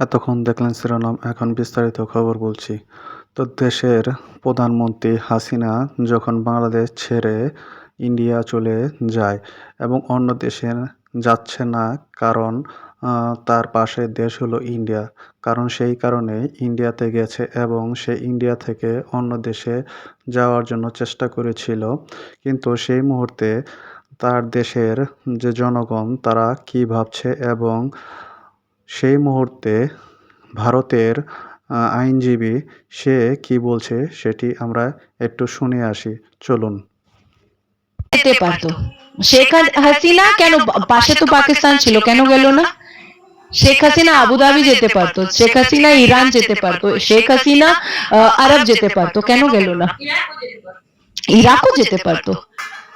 এতক্ষণ দেখলেন শিরোনাম, এখন বিস্তারিত খবর বলছি। তো দেশের প্রধানমন্ত্রী হাসিনা যখন বাংলাদেশ ছেড়ে ইন্ডিয়া চলে যায় এবং অন্য দেশে যাচ্ছে না কারণ তার পাশের দেশ হলো ইন্ডিয়া, কারণ সেই কারণে ইন্ডিয়াতে গেছে এবং সে ইন্ডিয়া থেকে অন্য দেশে যাওয়ার জন্য চেষ্টা করেছিল। কিন্তু সেই মুহূর্তে তার দেশের যে জনগণ, তারা কী ভাবছে এবং সেই মুহূর্তে ভারতের আইনজীবী সে কি বলছে সেটি আমরা একটু শুনে আসি। চলুন। শেখ হাসিনা কেন পাশে তো পাকিস্তান ছিল, কেন গেল না? শেখ হাসিনা আবুধাবি যেতে পারতো, শেখ হাসিনা ইরান যেতে পারতো, শেখ হাসিনা আরব যেতে পারতো, কেন গেল না? ইরাকও যেতে পারতো।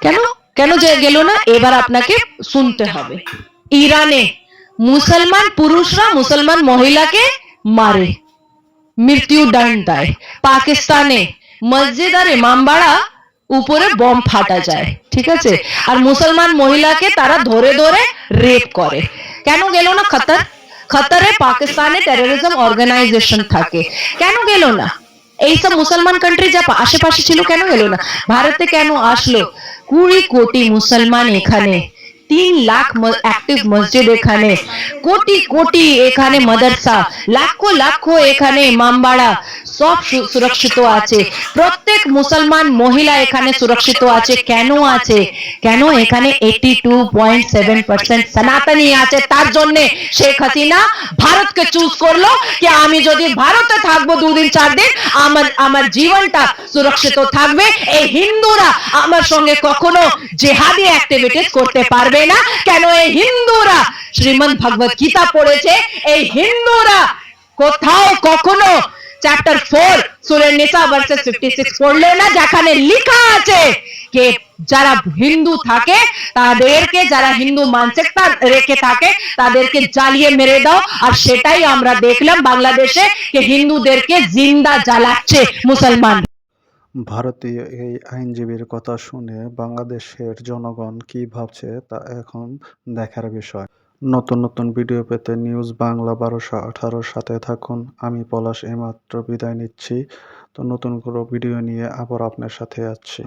কেন? কেন গেল না? এবার আপনাকে শুনতে হবে। ইরানে মুসলমান পুরুষরা মুসলমান মহিলাকে মারে। মৃত্যু দণ্ড দেয়। পাকিস্তানে মসজিদ আর ইমামবাড়া উপরে বম ফাটা যায়। ঠিক আছে? আর মুসলমান মহিলাকে তারা ধরে ধরে রেপ করে। কেন গেল না খাতার? খাতারে পাকিস্তানে টেরোরিজম অর্গানাইজেশন থাকে। কেন গেল না? এইসব মুসলমান কান্ট্রি যা আশেপাশে ছিল কেন গেল না? ভারতে কেন আসলো? কুড়ি কোটি মুসলমান এখানে তিন লাখ অ্যাক্টিভ মসজিদ এখানে। কোটি কোটি এখানে মাদ্রাসা লাখো লাখো এখানে ইমামবাড়া সব সুরক্ষিত আছে। প্রত্যেক মুসলমান মহিলা এখানে সুরক্ষিত আছে। কেন আছে? কেন এখানে eighty two point seven percent সনাতনী আছে? তার জন্য শেখ হাসিনা ভারতকে চুজ করল কি আমি যদি ভারতে থাকব দুদিন চার দিন আমার আমার জীবনটা সুরক্ষিত থাকবে। এই হিন্দুরা আমার সঙ্গে কখনো জেহাদি অ্যাক্টিভিটিস করতে পারবে না। কেন এই হিন্দুরা? শ্রীমদ ভগবত গীতা পড়েছে। এই হিন্দুরা কোথাও কখনো চ্যাপ্টার ফোর সুরের নিসা ভার্সেস ফিফটি সিক্স পড়ল না, যেখানে লেখা আছে যে যারা হিন্দু থাকে, তাদেরকে যারা হিন্দু মানসিকতা রেখে থাকে, তাদেরকে জ্বালিয়ে মেরে দাও। আর সেটাই আমরা দেখলাম বাংলাদেশে যে হিন্দুদেরকে জিন্দা জ্বালাচ্ছে মুসলমান। ভারতীয় এই আইনজীবীর কথা শুনে বাংলাদেশের জনগণ কি ভাবছে তা এখন দেখার বিষয়। নতুন নতুন ভিডিও পেতে নিউজ বাংলা বারোশো আঠারোর সাথে থাকুন। আমি পলাশ এইমাত্র বিদায় নিচ্ছি। তো নতুন কোনো ভিডিও নিয়ে আবার আপনার সাথে আছি।